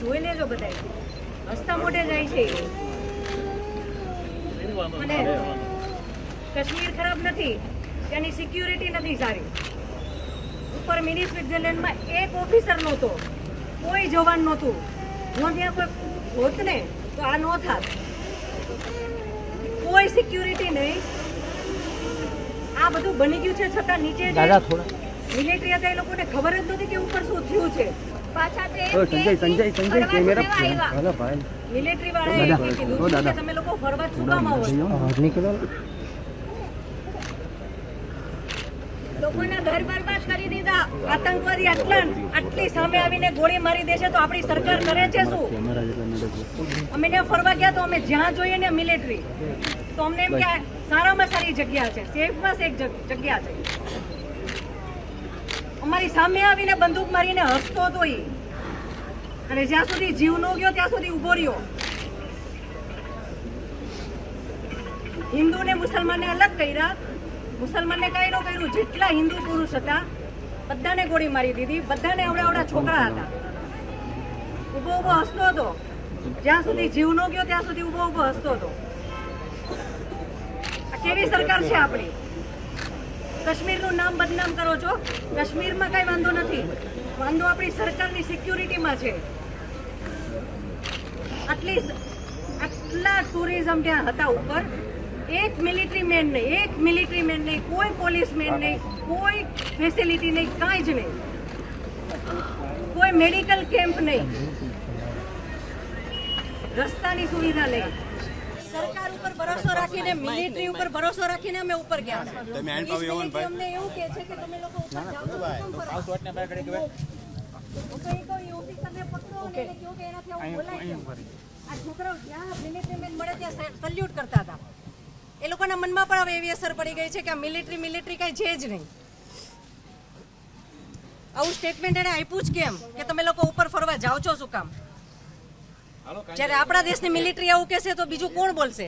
જોઈ લેજો બધા હસતા મોઢે જાય છે અને કાશ્મીર ખરાબ નથી ત્યાંની સિક્યુરિટી નથી સારી. ઉપર મિની સ્વિટ્ઝરલેન્ડમાં એક ઓફિસર નહોતો કોઈ જવાન નહોતું. જો ત્યાં કોઈ હોત ને તો આ નો થાત. કોઈ સિક્યુરિટી નહીં. આ બધું બની ગયું છે છતાં નીચે મિલિટરી હતા એ લોકોને ખબર જ નથી કે ઉપર શું થયું છે. સંજય, સંજય, સંજય, કેમેરા હાલો ભાઈ. મિલિટરી વાળાએ કીધું. કે તમે લોકો ફરવા શું કામ આવો છો? નીકળો. લોકોના ઘર બરબાદ કરી દીધા. આતંકવાદી આટલા આટલી સામે આવીને ગોળી મારી દેશે તો આપણી સરકાર કરે છે શું? અમે ત્યાં ફરવા ગયા તો અમે જ્યાં જોઈએ ને મિલિટરી તો અમને એમ કે સારામાં સારી જગ્યા છે. સેફમાં સેફ જગ્યા છે. અમારી સામે આવીને બંદૂક મારીને હસતો હતો ઈ અને જ્યાં સુધી જીવ નો ગયો, ત્યાં સુધી ઊભો રહ્યો. હિન્દુ ને મુસલમાનને અલગ કર્યા. મુસલમાનને કાંઈ ન કર્યું, જેટલા હિન્દુ પુરુષ હતા, બધાને ગોળી મારી દીધી. બધાને આવડા આવડા છોકરા હતા. ઊભો ઊભો હસતો હતો. જ્યાં સુધી જીવ નો ગયો, ત્યાં સુધી ઊભો ઊભો હસતો હતો. કેવી સરકાર છે આપણી? કાશ્મીરનું નામ બદનામ કરો છો? કાશ્મીરમાં કઈ વાંધો નથી. વાંધો આપણી સરકારની સિક્યુરિટીમાં છે. આટલી આટલા ટુરિઝમ ત્યાં હતા ઉપર. એક મિલિટરી મેન નહીં, એક મિલિટરી મેન નહીં, કોઈ પોલીસ મેન નહીં, કોઈ ફેસિલિટી નહીં, કાંઈ જ નહીં. કોઈ મેડિકલ કેમ્પ નહીં. રસ્તાની સુવિધા નહીં. સરકાર ઉપર ભરોસો રાખીને મિલિટરી ઉપર ભરોસો રાખીને અમે ઉપર ગયા હતા. તમે પોલીસ પાવી ભાઈ. અમને એવું કહે છે કે તમે લોકો ઉપર જાઓ છો, કેમ ફરો? હું તો એ કહું, એ તમે પકડો ને કહો કે એનાથી આવું બોલાય? આ છોકરાઓ જ્યાં મિલિટરી મેન મળે ત્યાં સલ્યુટ કરતા હતા. એ લોકોના મનમાં પણ હવે એવી અસર પડી ગઈ છે કે આ મિલિટરી મિલિટરી કાંઈ છે જ નહીં. આવું સ્ટેટમેન્ટ એને આપ્યું જ કેમ? કે તમે લોકો ઉપર ફરવા જાઓ છો શું કામ? જ્યારે આપણા દેશની મિલિટરી આવું કહેશે તો બીજું કોણ બોલશે?